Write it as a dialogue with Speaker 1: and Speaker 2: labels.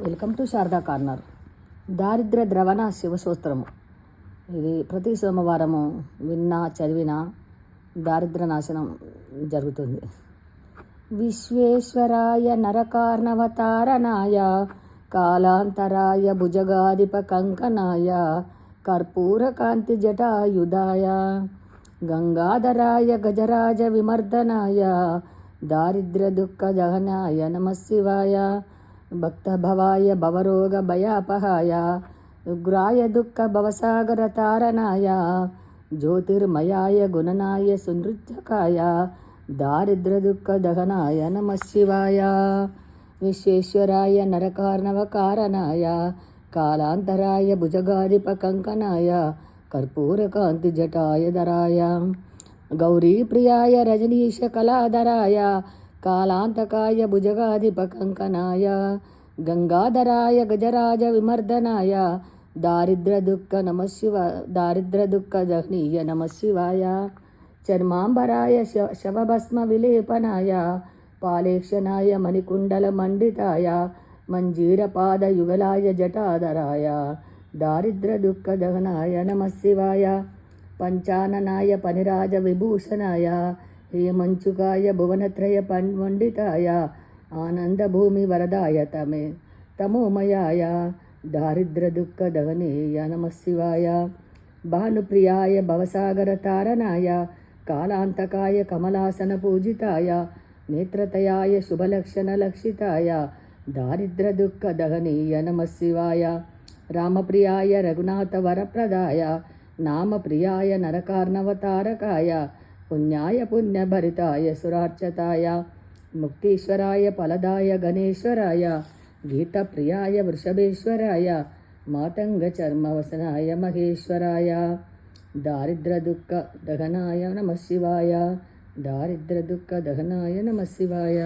Speaker 1: Welcome to Sharada corner. దారిద్ర్య ద్రవణ శివసూత్రము ఇది ప్రతి సోమవారము విన్నా చదివినా దారిద్ర నాశనం జరుగుతుంది. విశ్వేశ్వరాయ నరకార్ణవతారణాయ కాలాంతరాయ భుజగాధిప కంకణాయ కర్పూరకాంతి జటాయుధాయ గంగాధరాయ గజరాజ విమర్దనాయ దారిద్ర్య దుఃఖ దహనాయ నమ శివాయ. భక్తభవాయ భవరోగ భయాపహాయ ఉగ్రాయ దుఃఖ భవసాగర తారణాయ జ్యోతిర్మయాయ గుణనాయ సునృత్యకాయ దారిద్ర దుఃఖ దహనాయ నమ శివాయ విశ్వేశ్వరాయ నరకార్ణవ కారణాయ కాలాంతరాయ భుజగాధిప కంకణాయ కర్పూరకాంతి జటాయ ధరాయ గౌరీప్రియాయ రజనీశ కళాధరాయ కాలాంతకాయ భుజగాధిప కంకణాయ गङ्गाधराय गजराजविमर्दनाय दारिद्रदुःख नमः दारिद्रदुःखदहनीय नमः शिवाय चर्माम्बराय शव शवभस्मविलेपनाय पालेक्षणाय मणिकुण्डलमण्डिताय मञ्जीरपादयुगलाय जटाधराय दारिद्रदुःखदहनाय नमः शिवाय पञ्चाननाय पनिराजविभूषणाय हेमञ्चुकाय भुवनत्रयपण्डिताय पण् ఆనందభూమి వరదాయతమే తమోమయాయ దారిద్ర్య నమశివాయ భానుప్రియాయ భవసాగర తారణాయ కాలాంతకాయ కమలాసన పూజితాయ నేత్రతయాయ శుభలక్షణ లక్షితాయ దారిద్ర్య దుఃఖ రామప్రియాయ రఘునాథ వరప్రదాయ నామప్రియాయ నరకార్ణవతారకాయ పుణ్యాయ పుణ్యభరితాయ సురార్చతాయ. मुक्तीश्वराय फलदाय गणेश्वराय गीतप्रियाय वृषभेश्वराय मातङ्गचर्मवसनाय महेश्वराय दारिद्र्यदुःखदहनाय नमः शिवाय दारिद्र्यदुःखदहनाय नमः शिवाय।